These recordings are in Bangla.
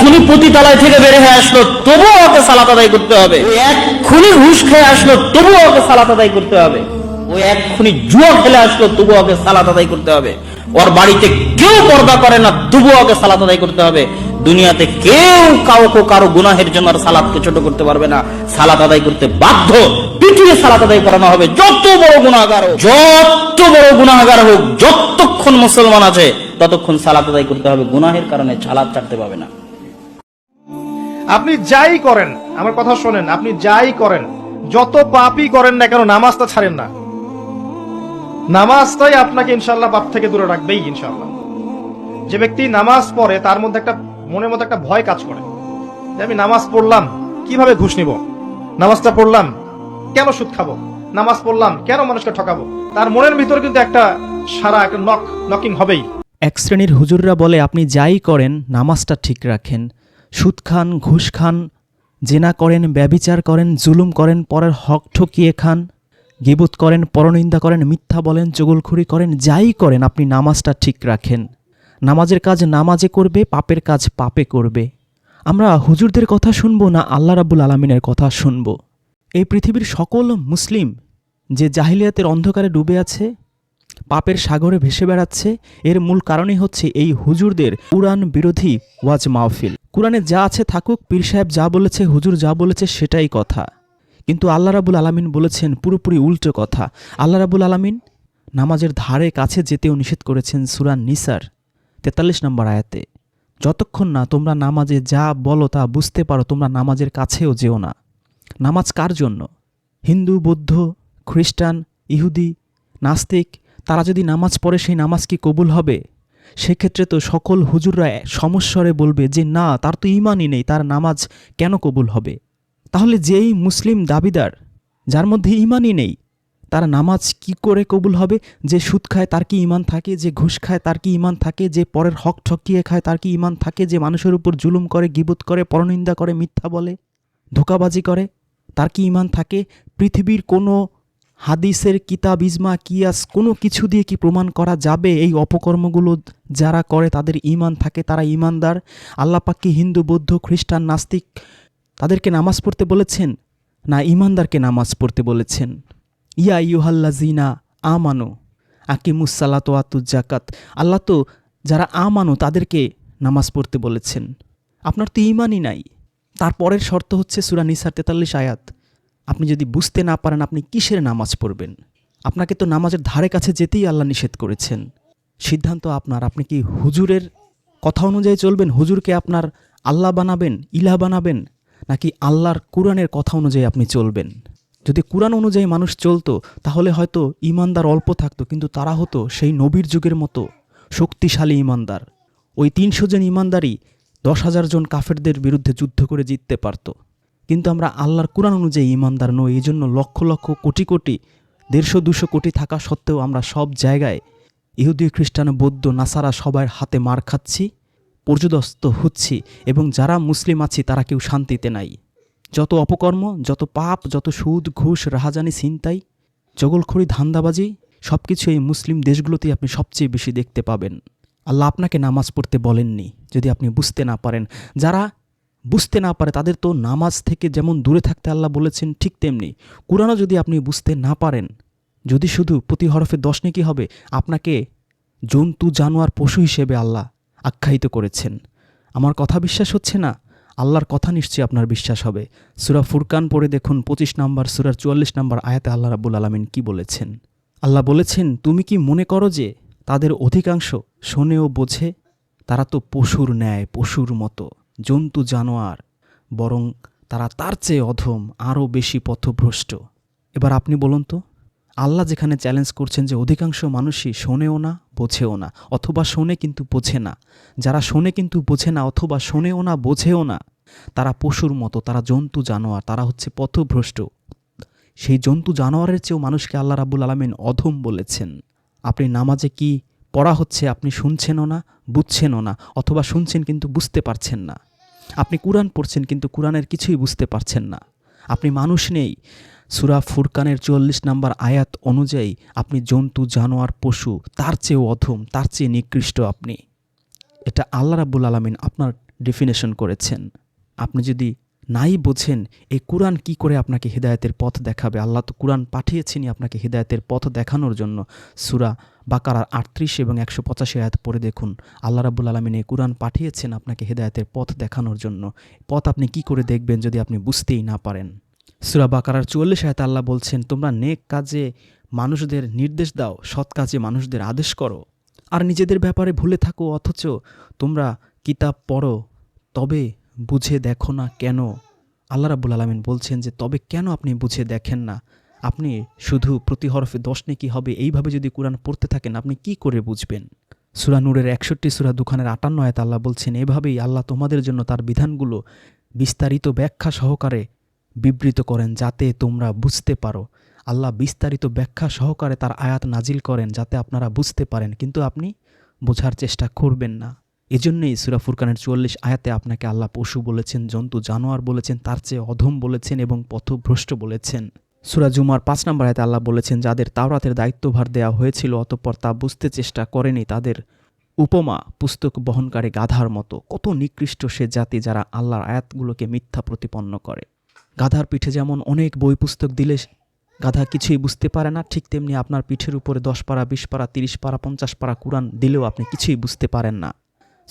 এক্ষুনি পতিতালয় থেকে বের হয়ে আসলো তবুও ওকে সালাত আদায় করতে হবে। ও এক্ষুনি ঘুষ খেয়ে আসলো তবুও ওকে সালাত আদায় করতে হবে। ও এক্ষুনি জুয়া খেলে আসলো তবুও ওকে সালাত আদায় করতে হবে। ওর বাড়িতে কেউ পর্দা করে না তবুও ওকে সালাত আদায় করতে হবে। দুনিয়াতে কেউ কাউকে কারও গুনাহের জন্য আর সালাদকে ছোট করতে পারবে না। সালাত আদায় করতে বাধ্য পিটিয়ে সালাত আদায় করানো হবে। যত বড় গুণাগার হোক যত বড় গুণাগার হোক যতক্ষণ মুসলমান আছে ততক্ষণ সালাত আদায় করতে হবে। গুনাহের কারণে সালাদ ছাড়তে পাবে না। আপনি যাই করেন, আমার কথা শোনেন, আপনি যাই করেন, যত পাপই করেন না কেন, নামাজটা ছাড়েন না। নামাজটাই আপনাকে ইনশাল্লাহ পাপ থেকে দূরে রাখবেই ইনশাল্লাহ যে ব্যক্তি নামাজ পড়ে, তার মধ্যে একটা, মনের মধ্যে একটা ভয় কাজ করে। যে আমি নামাজ পড়লাম, কীভাবে ঘুষ নিব? নামাজটা পড়লাম, কেন সুদ খাব? নামাজ পড়লাম, কেন মানুষকে ঠকাবো? তার মনের ভিতর কিন্তু একটা সারা, একটা নক নকিং হবেই। এক শ্রেণির হুজুররা বলে, আপনি যাই করেন, নামাজটা ঠিক রাখেন। সুদ খান, ঘুষ খান, জেনা করেন, ব্যবিচার করেন, জুলুম করেন, পরের হক ঠকিয়ে খান, গিবুত করেন, পরনিন্দা করেন, মিথ্যা বলেন, চগলখুরি করেন, যাই করেন, আপনি নামাজটা ঠিক রাখেন। নামাজের কাজ নামাজে করবে, পাপের কাজ পাপে করবে। আমরা হুজুরদের কথা শুনব না আল্লাহ রাব্বুল আলমিনের কথা শুনব। এই পৃথিবীর সকল মুসলিম যে জাহিলিয়াতের অন্ধকারে ডুবে আছে পাপের সাগরে ভেসে বেড়াচ্ছে। এর মূল কারণই হচ্ছে এই হুজুরদের কুরআন বিরোধী ওয়াজ মাহফিল। কুরআনে যা আছে থাকুক, পীর সাহেব যা বলেছে, হুজুর যা বলেছে সেটাই কথা। কিন্তু আল্লাহ রাবুল আলামিন বলেছেন পুরোপুরি উল্টো কথা। আল্লাহ রাবুল আলামিন নামাজের ধারে কাছে যেতেও নিষেধ করেছেন সুরান নিসার তেতাল্লিশ নম্বর আয়াতে। যতক্ষণ না তোমরা নামাজে যা বলো তা বুঝতে পারো, তোমরা নামাজের কাছেও যেও না। নামাজ কার জন্য? হিন্দু, বৌদ্ধ, খ্রিস্টান, ইহুদি, নাস্তিক তারা যদি নামাজ পড়ে সেই নামাজ কি কবুল হবে? সেক্ষেত্রে তো সকল হুজুররা সমস্বরে বলবে যে, না, তার তো ইমানই নেই, তার নামাজ কেন কবুল হবে? তাহলে যেই মুসলিম দাবিদার, যার মধ্যে ইমানই নেই, তার নামাজ কি করে কবুল হবে? যে সুদ খায়, তার কি ইমান থাকে? যে ঘুষ খায়, তার কি ইমান থাকে? যে পরের হক ঠকিয়ে খায়, তার কি ইমান থাকে? যে মানুষের উপর জুলুম করে, গিবত করে, পরনিন্দা করে, মিথ্যা বলে, ধোকাবাজি করে, তার কি ইমান থাকে? পৃথিবীর কোনো হাদিসের কিতাব, ইজমা, কিয়াস কোনো কিছু দিয়ে কি প্রমাণ করা যাবে? এই অপকর্মগুলো যারা করে, তাদের ইমান থাকে, তারা ইমানদার আল্লাহ পাক হিন্দু, বৌদ্ধ, খ্রিস্টান, নাস্তিক তাদেরকে নামাজ পড়তে বলেছেন? না ইমানদারকে নামাজ পড়তে বলেছেন? ইয়া ইউহাল্লাজিনা আমানো আকিমুসালাত আতুজ জাকাত আল্লাহ তো যারা আমানো তাদেরকে নামাজ পড়তে বলেছেন। আপনার তো ইমানই নাই। তারপরের শর্ত হচ্ছে সুরা নিসার তেতাল্লিশ আয়াত। আপনি যদি বুঝতে না পারেন আপনি কিসের নামাজ পড়বেন? আপনাকে তো নামাজের ধারে কাছে যেতেই আল্লাহ নিষেধ করেছেন। সিদ্ধান্ত আপনার। আপনি কি হুজুরের কথা অনুযায়ী চলবেন? হুজুরকে আপনার আল্লাহ বানাবেন ইলা বানাবেন? নাকি আল্লাহর কোরআনের কথা অনুযায়ী আপনি চলবেন? যদি কোরআন অনুযায়ী মানুষ চলতো, তাহলে হয়তো ইমানদার অল্প থাকতো, কিন্তু তারা হতো সেই নবীর যুগের মতো শক্তিশালী ইমানদার। ওই তিনশো জন ইমানদারই দশ হাজার জন কাফেরদের বিরুদ্ধে যুদ্ধ করে জিততে পারত। কিন্তু আমরা আল্লাহর কোরআন অনুযায়ী ইমানদার নই এই জন্য লক্ষ লক্ষ কোটি কোটি, দেড়শো, দুশো কোটি থাকা সত্ত্বেও আমরা সব জায়গায় ইহুদি, খ্রিস্টান, বৌদ্ধ, নাসারা সবার হাতে মার খাচ্ছি, পর্যদস্ত হচ্ছি এবং যারা মুসলিম আছি তারা কেউ শান্তিতে নাই। যত অপকর্ম, যত পাপ, যত সুদ, ঘুষ, রাহাজানি, ছিনতাই, জগলখড়ি, ধান্দাবাজি সব কিছু এই মুসলিম দেশগুলোতেই আপনি সবচেয়ে বেশি দেখতে পাবেন। আল্লাহ আপনাকে নামাজ পড়তে বলেননি, যদি আপনি বুঝতে না পারেন। যারা বুঝতে না পারে, তাদের তো নামাজ থেকে যেমন দূরে থাকতে আল্লাহ বলেছেন, ঠিক তেমনি। কোরআনও যদি আপনি বুঝতে না পারেন, যদি শুধু প্রতি হরফে দশ নেকি হবে, আপনাকে জন্তু, জানোয়ার, পশু হিসেবে আল্লাহ আখ্যায়িত করেছেন। আমার কথা বিশ্বাস হচ্ছে না? আল্লাহর কথা নিশ্চয়ই আপনার বিশ্বাস হবে। সুরা ফুরকান পড়ে দেখুন, পঁচিশ নম্বর, সুরার চুয়াল্লিশ নম্বর আয়াতে আল্লাহ রাবুল আলমিন কি বলেছেন? আল্লাহ বলেছেন, তুমি কি মনে করো যে তাদের অধিকাংশ শোনে ও বোঝে? তারা তো পশুর ন্যায়, পশুর মতো। জন্তু জানোয়ার, বরং তারা তার চেয়ে অধম, আরও বেশি পথভ্রষ্ট। এবার আপনি বলুন তো, আল্লাহ যেখানে চ্যালেঞ্জ করছেন যে অধিকাংশ মানুষই শোনেও না, বোঝেও না, অথবা শোনে কিন্তু বোঝে না। যারা শোনে কিন্তু বোঝে না, অথবা শোনেও না, বোঝেও না, তারা পশুর মতো, তারা জন্তু জানোয়ার, তারা হচ্ছে পথভ্রষ্ট। সেই জন্তু জানোয়ারের চেয়েও মানুষকে আল্লাহ রাবুল আলমিন অধম বলেছেন। আপনি নামাজে কি পড়া হচ্ছে আপনি শুনছেনও না, বুঝছেনও না, অথবা শুনছেন কিন্তু বুঝতে পারছেন না। আপনি কোরআন পড়ছেন কিন্তু কোরআনের কিছুই বুঝতে পারছেন না। আপনি মানুষ নেই। সুরা ফুরকানের চল্লিশ নাম্বার আয়াত অনুযায়ী আপনি জন্তু, জানোয়ার, পশু, তার চেয়েও অধম, তার চেয়ে নিকৃষ্ট আপনি। এটা আল্লাহ রাবুল আলমিন আপনার ডেফিনেশন করেছেন। আপনি যদি নাই বোঝেন এই কোরআন কি করে আপনাকে হৃদায়তের পথ দেখাবে? আল্লাহ তো কোরআন পাঠিয়েছেনই আপনাকে হৃদায়তের পথ দেখানোর জন্য। সুরা বাকারার আটত্রিশ এবং একশো পঁচাশি আয়াত পড়ে দেখুন। আল্লাহ রাবুল আলমিন এই কোরআন পাঠিয়েছেন আপনাকে হৃদায়তের পথ দেখানোর জন্য। পথ আপনি কি করে দেখবেন যদি আপনি বুঝতেই না পারেন? সুরা বাকারার চুয়াল্লিশ আয়াত আল্লাহ বলছেন, তোমরা নেক কাজে মানুষদের নির্দেশ দাও, সৎ কাজে মানুষদের আদেশ করো। আর নিজেদের ব্যাপারে ভুলে থাকো, অথচ তোমরা কিতাব পড়ো, তবে বুঝে দেখো না কেন? আল্লাহ রাবুল আলমিন বলছেন যে, তবে কেন আপনি বুঝে দেখেন না? আপনি শুধু প্রতি হরফে দশ নেকি হবে। এইভাবে যদি কোরআন পড়তে থাকেন, আপনি কি করে বুঝবেন? সুরা নূরের একষট্টি, সুরা দুখানের আটান্ন আয়াত আল্লাহ বলছেন, এভাবেই আল্লাহ তোমাদের জন্য তার বিধানগুলো বিস্তারিত ব্যাখ্যা সহকারে বিবৃত করেন, যাতে তোমরা বুঝতে পারো। আল্লাহ বিস্তারিত ব্যাখ্যা সহকারে তার আয়াত নাজিল করেন, যাতে আপনারা বুঝতে পারেন। কিন্তু আপনি বোঝার চেষ্টা করবেন না। এজন্যই সুরা ফুরকানের চুয়াল্লিশ আয়াতে আপনাকে আল্লাহ পশু বলেছেন, জন্তু, জানোয়ার বলেছেন, তার চেয়ে অধম বলেছেন এবং পথভ্রষ্ট বলেছেন। সুরা জুমার পাঁচ নম্বর আয়াতে আল্লাহ বলেছেন, যাদের তাওরাতের দায়িত্বভার দেওয়া হয়েছিল, অতঃপর তা বুঝতে চেষ্টা করেনি তাদের উপমা, পুস্তক বহনকারী গাধার মতো। কত নিকৃষ্ট সে জাতি যারা আল্লাহর আয়াতগুলোকে মিথ্যা প্রতিপন্ন করে। গাধার পিঠে যেমন অনেক বই পুস্তক দিলে গাধা কিছুই বুঝতে পারে না, ঠিক তেমনি আপনার পিঠের উপরে দশ পারা, বিশ পারা, তিরিশ পারা, পঞ্চাশ পারা কোরআন দিলেও আপনি কিছুই বুঝতে পারেন না।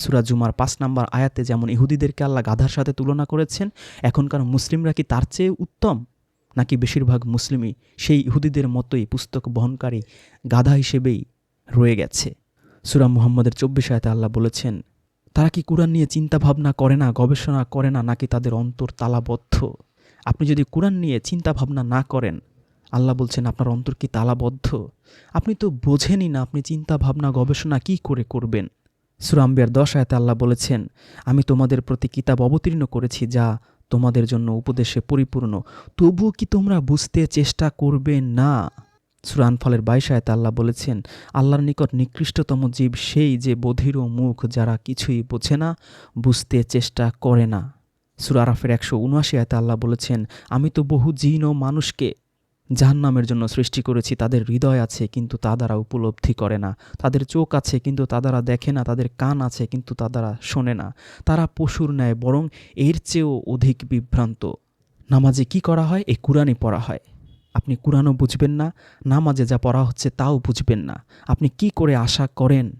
সুরা জুমার পাঁচ নাম্বার আয়াতে যেমন ইহুদিদেরকে আল্লাহ গাধার সাথে তুলনা করেছেন, এখনকার মুসলিমরা কি তার চেয়ে উত্তম? নাকি বেশিরভাগ মুসলিমই সেই ইহুদিদের মতোই পুস্তক বহনকারী গাধা হিসেবেই রয়ে গেছে? সুরা মুহাম্মদের চব্বিশ আয়াতে আল্লাহ বলেছেন, তারা কি কোরআন নিয়ে চিন্তা ভাবনা করে না, গবেষণা করে না, নাকি তাদের অন্তর তালাবদ্ধ? আপনি যদি কোরআন নিয়ে চিন্তা ভাবনা না করেন, আল্লাহ বলছেন, আপনার অন্তর কি তালাবদ্ধ? আপনি তো বোঝেনই না, আপনি চিন্তা ভাবনা গবেষণা কি করে করবেন? সুরাম্বিয়ার দশ আয়াতে আল্লাহ বলেছেন, আমি তোমাদের প্রতি কিতাব অবতীর্ণ করেছি যা তোমাদের জন্য উপদেশে পরিপূর্ণ। তবুও কি তোমরা বুঝতে চেষ্টা করবে না? সুরান ফলের বাইশ আয়াতে আল্লাহ বলেছেন, আল্লাহর নিকট নিকৃষ্টতম জীব সেই যে বধির ও মুখ যারা কিছুই বোঝে না, বুঝতে চেষ্টা করে না। সুরারাফের একশো উনআশি আয়তে আল্লাহ বলেছেন, আমি তো বহু জিন ও মানুষকে জাহান্নামের জন্য সৃষ্টি করেছি, তাদের হৃদয় আছে, কিন্তু তা দ্বারা উপলব্ধি করে না। তাদের চোখ আছে, কিন্তু তা দ্বারা দেখে না। তাদের কান আছে, কিন্তু তা দ্বারা শোনে না। তারা পশুর ন্যায়, বরং এর চেয়েও অধিক বিভ্রান্ত। নামাজে কি করা হয়? এ কোরআনই পড়া হয়। আপনি কোরআনও বুঝবেন না, নামাজে যা পড়া হচ্ছে তাও বুঝবেন না। আপনি কি করে আশা করেন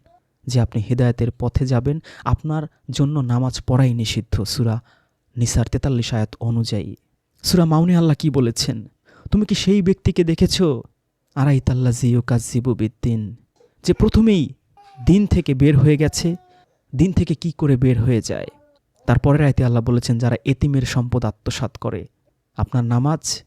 যে আপনি হেদায়েতের পথে যাবেন? আপনার জন্য নামাজ পড়াই নিষিদ্ধ। সুরা নিসার তেতাল্লিশ আয়াত অনুযায়ী। সুরা মাউনি আল্লাহ কি বলেছেন? তুমি কি সেই ব্যক্তিকে দেখেছ? আড়াই তাল্লা জিও কাজিবু বিদ্দিন। যে প্রথমেই দিন থেকে বের হয়ে গেছে, দিন থেকে কি করে বের হয়ে যায়? তারপরের আয়তে আল্লাহ বলেছেন, যারা এতিমের সম্পদ আত্মসাৎ করে, আপনার নামাজ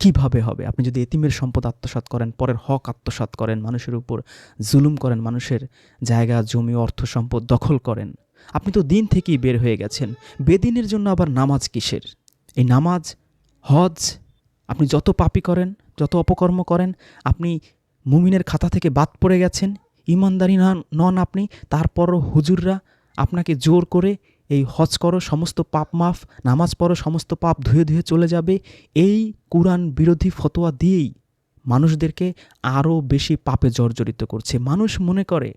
কীভাবে হবে? আপনি যদি এতিমের সম্পদ আত্মসাৎ করেন, পরের হক আত্মসাৎ করেন, মানুষের উপর জুলুম করেন, মানুষের জায়গা, জমি, অর্থ সম্পদ দখল করেন, আপনি তো দিন থেকেই বের হয়ে গেছেন। বেদিনের জন্য আবার নামাজ কিসের? এই নামাজ, হজ আপনি যত পাপি করেন, যত অপকর্ম করেন, আপনি মুমিনের খাতা থেকে বাদ পড়ে গেছেন, ইমানদারি নন আপনি, তারপরও হুজুররা আপনাকে জোর করে এই হজ করো, সমস্ত পাপ মাফ, নামাজ পড়ো, সমস্ত পাপ ধুয়ে ধুয়ে চলে যাবে। এই কোরআন বিরোধী ফতোয়া দিয়েই মানুষদেরকে আরও বেশি পাপে জর্জরিত করছে। মানুষ মনে করে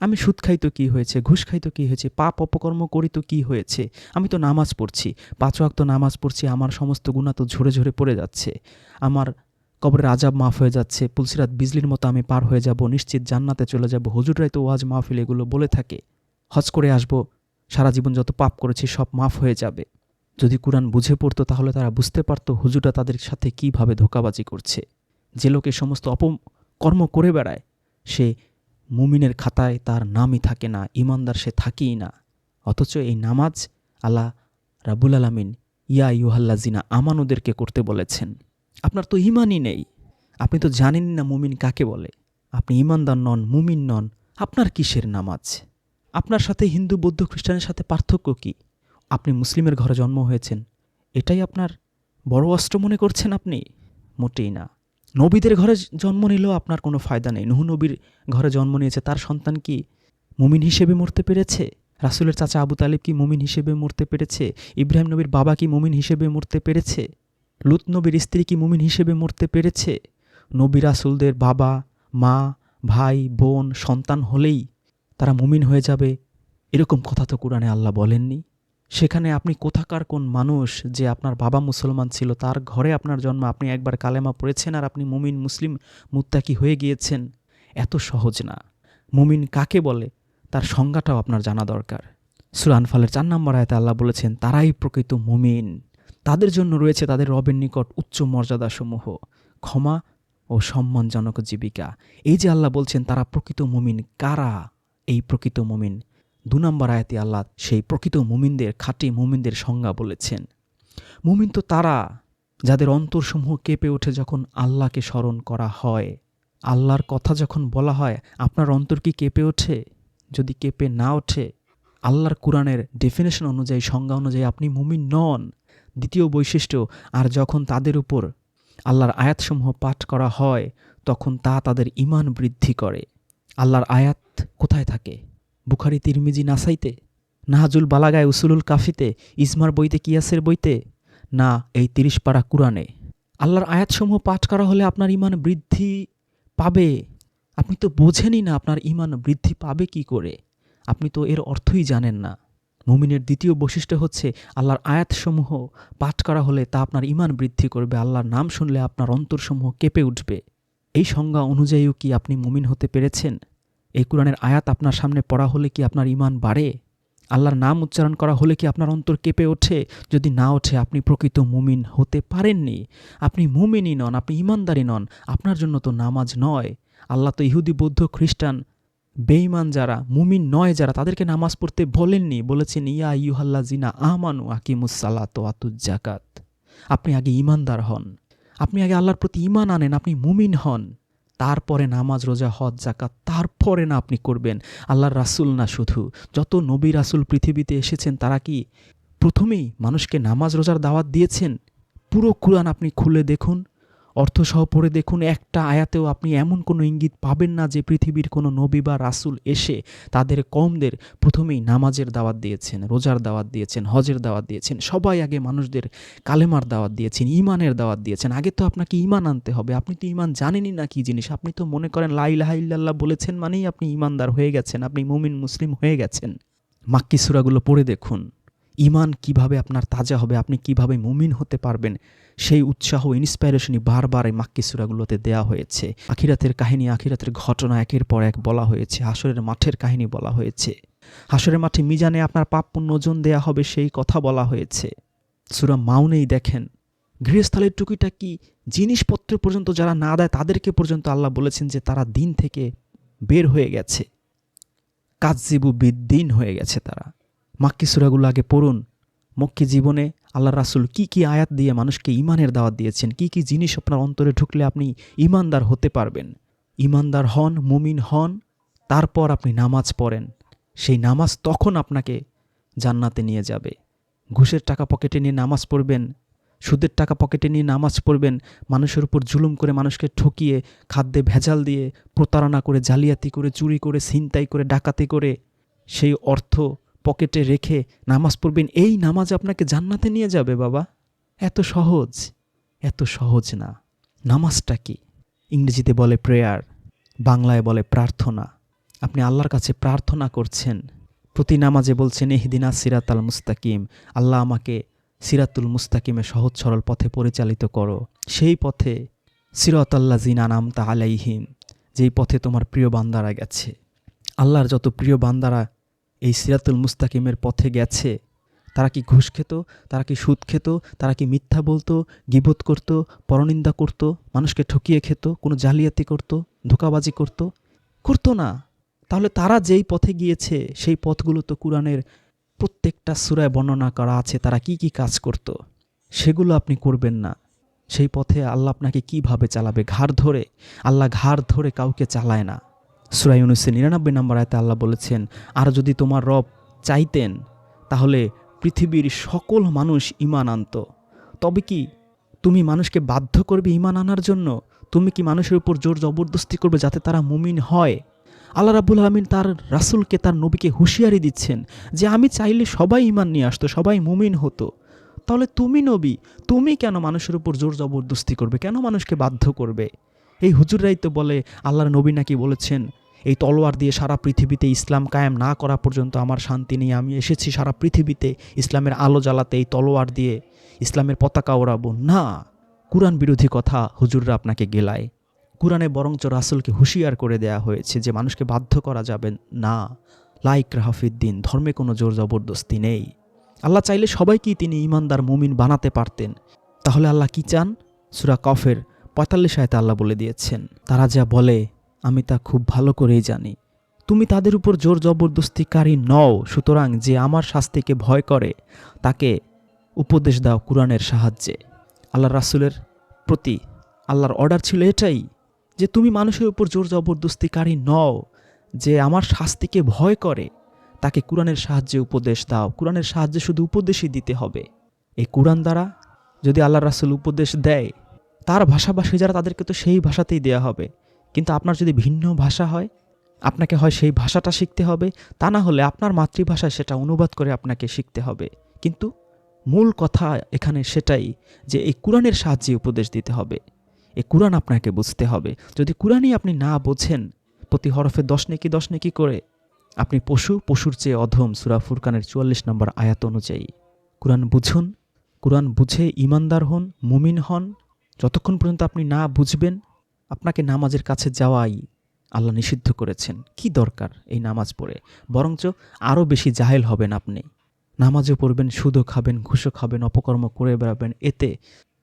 আমি সুদ খাই তো কী হয়েছে, ঘুষ খাই তো কী হয়েছে, পাপ অপকর্ম করি তো কী হয়েছে, আমি তো নামাজ পড়ছি, পাঁচ ওয়াক্ত নামাজ পড়ছি, আমার সমস্ত গুণা তো ঝরে ঝরে পড়ে যাচ্ছে, আমার কবরের আজাব মাফ হয়ে যাচ্ছে, পুলসিরাত বিজলির মতো আমি পার হয়ে যাব, নিশ্চিত জান্নাতে চলে যাব, হুজুররাই তো ওয়াজ মাহফিল এগুলো বলে থাকে, হজ করে আসব, সারা জীবন যত পাপ করেছি সব মাফ হয়ে যাবে। যদি কোরআন বুঝে পড়তো তাহলে তারা বুঝতে পারতো হুজুরা তাদের সাথে কীভাবে ধোকাবাজি করছে, যে লোকে সমস্ত অপকর্ম করে বেড়ায়, সে মুমিনের খাতায় তার নামই থাকে না, ইমানদার সে থাকেই না। অথচ এই নামাজ আল্লাহ রাবুল আলামিন, ইয়া ইউহাল্লাজিনা আমানুদেরকে করতে বলেছেন। আপনার তো ইমানই নেই। আপনি তো জানেনই না মুমিন কাকে বলে। আপনি ইমানদার নন, মুমিন নন, আপনার কিসের নামাজ? আপনার সাথে হিন্দু, বৌদ্ধ, খ্রিস্টানের সাথে পার্থক্য কি? আপনি মুসলিমের ঘরে জন্ম হয়েছেন, এটাই আপনার বড় অস্ত্র মনে করছেন আপনি? মোটেই না। নবীদের ঘরে জন্ম নিলেও আপনার কোনো ফায়দা নেই। নুহু নবীর ঘরে জন্ম নিয়েছে, তার সন্তান কি মুমিন হিসেবে মরতে পেরেছে? রাসুলের চাচা আবু তালিব কি মুমিন হিসেবে মরতে পেরেছে? ইব্রাহিম নবীর বাবা কি মুমিন হিসেবে মরতে পেরেছে? লুত নবীর স্ত্রী কি মুমিন হিসেবে মরতে পেরেছে? নবী রাসুলদের বাবা, মা, ভাই, বোন, সন্তান হলেই তারা মুমিন হয়ে যাবে। এরকম কথা তো কোরআনে আল্লাহ বলেননি। সেখানে আপনি কোথাকার কোন মানুষ যে আপনার বাবা মুসলমান ছিল, তার ঘরে আপনার জন্ম আপনি একবার কালেমা পড়েছেন আর আপনি মুমিন, মুসলিম, মুত্তাকি হয়ে গিয়েছেন? এত সহজ না। মুমিন কাকে বলে? তার সংজ্ঞাটাও আপনার জানা দরকার। সুরান ফালের চার নম্বর আয়তে আল্লাহ বলেছেন, তারাই প্রকৃত মুমিন। তাদের জন্য রয়েছে তাদের রবের নিকট উচ্চ মর্যাদাসমূহ, ক্ষমা ও সম্মানজনক জীবিকা। এই যে আল্লাহ বলছেন, তারা প্রকৃত মুমিন। কারা এই প্রকৃত মুমিন? দু নম্বর আয়াতে আল্লাহ সেই প্রকৃত মুমিনদের, খাঁটি মুমিনদের সংজ্ঞা বলেছেন। মুমিন তো তারা যাদের অন্তরসমূহ কেঁপে ওঠে যখন আল্লাহকে স্মরণ করা হয়। আল্লাহর কথা যখন বলা হয়, আপনার অন্তর কি কেঁপে ওঠে? যদি কেঁপে না ওঠে, আল্লাহর কোরআনের ডেফিনেশন অনুযায়ী, সংজ্ঞা অনুযায়ী আপনি মুমিন নন। দ্বিতীয় বৈশিষ্ট্য, আর যখন তাদের উপর আল্লাহর আয়াতসমূহ পাঠ করা হয়, তখন তা তাদের ইমান বৃদ্ধি করে। আল্লাহর আয়াত কোথায় থাকে? বুখারি, তিরমিজি, নাসাইতে? নাহাজুল বালাগায় উসুলুল কাফিতে? ইসমার বইতে, কিয়াসের বইতে? না, এই তিরিশ পাড়া কোরআনে। আল্লাহর আয়াতসমূহ পাঠ করা হলে আপনার ইমান বৃদ্ধি পাবে। আপনি তো বোঝেনই না আপনার ইমান বৃদ্ধি পাবে কি করে। আপনি তো এর অর্থই জানেন না। মুমিনের দ্বিতীয় বৈশিষ্ট্য হচ্ছে আল্লাহর আয়াতসমূহ পাঠ করা হলে তা আপনার ইমান বৃদ্ধি করবে। আল্লাহর নাম শুনলে আপনার অন্তরসমূহ কেঁপে উঠবে। এই সংজ্ঞা অনুযায়ীও কি আপনি মুমিন হতে পেরেছেন? এই কোরআনের আয়াত আপনার সামনে পড়া হলে কি আপনার ইমান বাড়ে? আল্লাহর নাম উচ্চারণ করা হলে কি আপনার অন্তর কেঁপে ওঠে? যদি না ওঠে, আপনি প্রকৃত মুমিন হতে পারেননি। আপনি মুমিনই নন, আপনি ইমানদারি নন, আপনার জন্য তো নামাজ নয়। আল্লাহ তো ইহুদি, বৌদ্ধ, খ্রিস্টান, বেঈমান যারা, মুমিন নয় যারা, তাদেরকে নামাজ পড়তে বলেননি। বলেছেন, ইয়া ইউহাল্লা জিনা আমানু আকিমুসালাত আতুজ জাকাত আপনি আগে ইমানদার হন। আপনি আগে আল্লাহর প্রতি ইমান আনেন, আপনি মুমিন হন। তারপরে নামাজ, রোজা, হজ জাকাত তারপরে না আপনি করবেন। আল্লাহর রাসুল না শুধু। যত নবী রাসুল পৃথিবীতে এসেছেন, তারা কি প্রথমেই মানুষকে নামাজ, রোজার দাওয়াত দিয়েছেন? পুরো কুরআন আপনি খুলে দেখুন অর্থসহ পড়ে দেখুন, একটা আয়াতেও আপনি এমন কোনো ইঙ্গিত পাবেন না যে পৃথিবীর কোনো নবী বা রাসুল এসে তাদের কমদের প্রথমেই নামাজের দাওয়াত দিয়েছেন, রোজার দাওয়াত দিয়েছেন, হজের দাওয়াত দিয়েছেন, সবাই আগে মানুষদের কালেমার দাওয়াত দিয়েছেন ইমানের দাওয়াত দিয়েছেন। আগে তো আপনাকে ইমান আনতে হবে। আপনি তো ইমান জানেনই না কি জিনিস। আপনি তো মনে করেন লাইলাহা ইল্লাল্লাহ বলেছেন মানেই আপনি ইমানদার হয়ে গেছেন, আপনি মুমিন, মুসলিম হয়ে গেছেন। মাক্কি সুরাগুলো পড়ে দেখুন। ইমান কীভাবে আপনার তাজা হবে, আপনি কীভাবে মুমিন হতে পারবেন, সেই উৎসাহ ইন্সপাইরেশনই বারবার এই মাক্কি সুরাগুলোতে দেয়া হয়েছে। আখিরাতের কাহিনী, আখিরাতের ঘটনা একের পর এক বলা হয়েছে হাসরের মাঠের কাহিনী বলা হয়েছে। হাসরের মাঠে মিজানে আপনার পাপ পুণ্য ওজন দেয়া হবে সেই কথা বলা হয়েছে। সুরা মাউনেই দেখেন, গৃহস্থলের টুকিটা কি জিনিসপত্র পর্যন্ত যারা না দেয় তাদেরকে পর্যন্ত আল্লাহ বলেছেন যে তারা দিন থেকে বের হয়ে গেছে। কাজিবু বিদ্দিন হয়ে গেছে তারা। মাক্কি সুরাগুলো আগে পড়ুন। মক্কি জীবনে আল্লাহ রাসুল কি কি আয়াত দিয়ে মানুষকে ইমানের দাওয়াত দিয়েছেন, কি কি জিনিস আপনার অন্তরে ঢুকলে আপনি ইমানদার হতে পারবেন। ইমানদার হন, মুমিন হন, তারপর আপনি নামাজ পড়েন। সেই নামাজ তখন আপনাকে জান্নাতে নিয়ে যাবে। ঘুষের টাকা পকেটে নিয়ে নামাজ পড়বেন, সুদের টাকা পকেটে নিয়ে নামাজ পড়বেন, মানুষের উপর জুলুম করে মানুষকে ঠকিয়ে, খাদ্যে ভেজাল দিয়ে প্রতারণা করে, জালিয়াতি করে, চুরি করে, ছিনতাই করে, ডাকাতি করে, সেই অর্থ পকেটে রেখে নামাজ পড়বেন, এই নামাজ আপনাকে জান্নাতে নিয়ে যাবে বাবা। এত সহজ এত সহজ না। নামাজটা কি? ইংরেজিতে বলে প্রেয়ার বাংলায় বলে প্রার্থনা। আপনি আল্লাহর কাছে প্রার্থনা করছেন। প্রতি নামাজে বলছেন এহদিনা সিরাত আল মুস্তাকিম। আল্লাহ আমাকে সিরাতুল মুস্তাকিমে সহজ সরল পথে পরিচালিত করো। সেই পথে সিরাত আল্লাহ জিনা নামতা আলাইহিম, যেই পথে তোমার প্রিয় বান্দারা গেছে। আল্লাহর যত প্রিয় বান্দারা এই সিরাতুল মুস্তাকিমের পথে গেছে। তারা কি ঘুষ খেত? তারা কি সুদ খেত? তারা কি মিথ্যা বলতো? গিবত করত? পরনিন্দা করত? মানুষকে ঠকিয়ে খেত? কোনো জালিয়াতি করত? ধোকাবাজি করত? করতো না। তাহলে তারা যেই পথে গিয়েছে, সেই পথগুলো তো কোরআনের প্রত্যেকটা সুরায় বর্ণনা করা আছে। তারা কি কি কাজ করত? সেগুলো আপনি করবেন না। সেই পথে আল্লাহ আপনাকে কীভাবে চালাবে? ঘাড় ধরে। আল্লাহ ঘাড় ধরে কাউকে চালায় না। সুরাই উনিশশো নিরানব্বই নম্বর আয়তে আল্লাহ বলেছেন, আর যদি তোমার রব চাইতেন, তাহলে পৃথিবীর সকল মানুষ ইমান আনত। তবে কি তুমি মানুষকে বাধ্য করবে ইমান আনার জন্য? তুমি কি মানুষের উপর জোর জবরদস্তি করবে যাতে তারা মুমিন হয়? আল্লাহ রাবুল আলমিন তার রাসুলকে, তার নবীকে হুঁশিয়ারি দিচ্ছেন যে, আমি চাইলে সবাই ইমান নিয়ে আসতো, সবাই মুমিন হতো। তাহলে তুমি নবী, তুমি কেন মানুষের উপর জোর জবরদস্তি করবে? কেন মানুষকে বাধ্য করবে? এই হুজুররাই তো বলে, আল্লাহর নবী নাকি বলেছেন এই তলোয়ার দিয়ে সারা পৃথিবীতে ইসলাম কায়েম না করা পর্যন্ত আমার শান্তি নেই। আমি এসেছি সারা পৃথিবীতে ইসলামের আলো জ্বালাতে এই তলোয়ার দিয়ে ইসলামের পতাকা ওড়াবো। না, কোরআন বিরোধী কথা হুজুররা আপনাকে গেলায়। কোরআনে বরঞ্চ রাসুলকে হুঁশিয়ার করে দেয়া হয়েছে যে মানুষকে বাধ্য করা যাবে। না, লাইক রাহাফিদ্দিন, ধর্মে কোনো জোর জবরদস্তি নেই। আল্লাহ চাইলে সবাইকেই তিনি ইমানদার মুমিন বানাতে পারতেন। তাহলে আল্লাহ কি চান? সুরা কফের পঁয়তাল্লিশ আয়তে আল্লাহ বলে দিয়েছেন, তারা যা বলে আমি তা খুব ভালো করেই জানি। তুমি তাদের উপর জোর জবরদস্তিকারী নও, সুতরাং যে আমার শাস্তিকে ভয় করে, তাকে উপদেশ দাও কোরআনের সাহায্যে। আল্লাহ রাসুলের প্রতি আল্লাহর অর্ডার ছিল এটাই, যে তুমি মানুষের উপর জোর জবরদস্তিকারী নও, যে আমার শাস্তিকে ভয় করে, তাকে কোরআনের সাহায্যে উপদেশ দাও। কোরআনের সাহায্যে শুধু উপদেশই দিতে হবে। এই কোরআন দ্বারা যদি আল্লাহ রাসুল উপদেশ দেয়, তার ভাষাভাষী যারা তাদেরকে তো সেই ভাষাতেই দেয়া হবে। কিন্তু আপনার যদি ভিন্ন ভাষা হয়, আপনাকে হয় সেই ভাষাটা শিখতে হবে, তা না হলে আপনার মাতৃভাষায় সেটা অনুবাদ করে আপনাকে শিখতে হবে। কিন্তু মূল কথা এখানে সেটাই যে এই কোরআনের সাহায্যে উপদেশ দিতে হবে। এই কোরআন আপনাকে বুঝতে হবে। যদি কোরআনই আপনি না বোঝেন, প্রতি হরফে দশ নেকি দশ নেকি করে, আপনি পশু, পশুর চেয়ে অধম সুরা ফুরকানের চুয়াল্লিশ নম্বর আয়াত অনুযায়ী কোরআন বুঝুন। কোরআন বুঝে ইমানদার হন, মুমিন হন। যতক্ষণ পর্যন্ত আপনি না বুঝবেন আপনাকে নামাজের কাছে যাওয়াই আল্লাহ নিষিদ্ধ করেছেন। কি দরকার এই নামাজ পড়ে? বরঞ্চ আরও বেশি জাহেল হবেন আপনি। নামাজও পড়বেন, সুদও খাবেন, ঘুষও খাবেন, অপকর্ম করে বেড়াবেন। এতে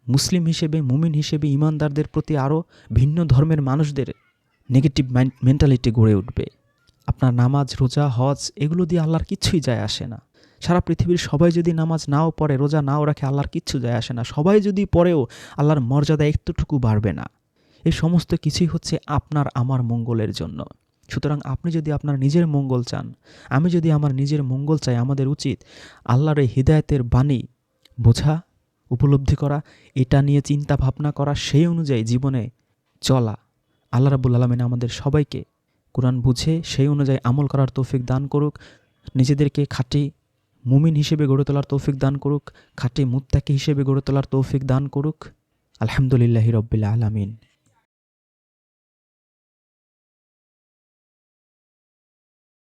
মুসলিম হিসেবে, মুমিন হিসেবে, ইমানদারদের প্রতি আরও ভিন্ন ধর্মের মানুষদের নেগেটিভ মেন্টালিটি গড়ে উঠবে। আপনার নামাজ, রোজা, হজ, এগুলো দিয়ে আল্লাহর কিচ্ছুই যায় আসে না। সারা পৃথিবীর সবাই যদি নামাজ নাও পড়ে, রোজা নাও রাখে, আল্লাহর কিচ্ছু যায় আসে না। সবাই যদি পড়েও, আল্লাহর মর্যাদা একটুটুকু বাড়বে না। এই সমস্ত কিছুই হচ্ছে আপনার, আমার মঙ্গলের জন্য। সুতরাং আপনি যদি আপনার নিজের মঙ্গল চান, আমি যদি আমার নিজের মঙ্গল চাই, আমাদের উচিত আল্লাহর এই হৃদায়তের বাণী বোঝা, উপলব্ধি করা, এটা নিয়ে চিন্তা ভাবনা করা, সেই অনুযায়ী জীবনে চলা। আল্লাহ রাবুল আলমিন আমাদের সবাইকে কোরআন বুঝে সেই অনুযায়ী আমল করার তৌফিক দান করুক, নিজেদেরকে খাঁটি মুমিন হিসেবে গড়ে তোলার তৌফিক দান করুক, খাঁটি মুত্তাকি হিসেবে গড়ে তোলার তৌফিক দান করুক। আলহামদুলিল্লাহি রব্বিল আলমিন।